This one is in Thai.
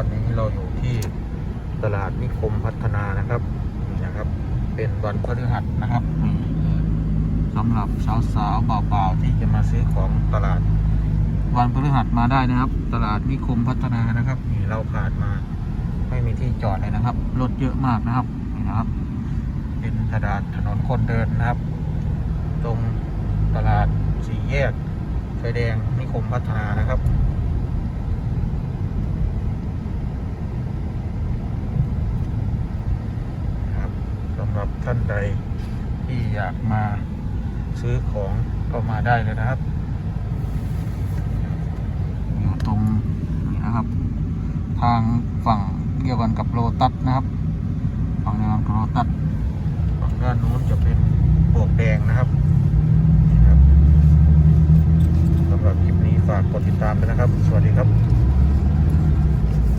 อนนี้เราอยู่ที่ตลาดนิคมพัฒนานะครับนี่นะครับ เป็นวันพฤหัสนะครับสำหรับสาวๆเบาๆที่จะมาซื้อของตลาด วันพฤหัสมาได้นะครับ ตลาดนิคมพัฒนานะครับนี่เราผ่านมาไม่มีที่จอดเลยนะครับรถเยอะมากนะครับนี่นะครับ เป็นตลาดถนนคนเดินนะครับ ตรงตลาดสี่แยกไฟแดงนิคมพัฒนานะครับสำหรับท่านใดที่อยากมาซื้อของก็มาได้เลยนะครับ อยู่ตรงนี้นะครับ ทางฝั่งเกี่ยวกันกับโลตัสนะครับ ฝั่งเดียวกันกับโลตัสฝั่งด้านนู้นจะเป็นปวกแดงนะครับสำหรับคลิปนี้ฝากกดติดตามด้วยนะครับ สวัสดีครับ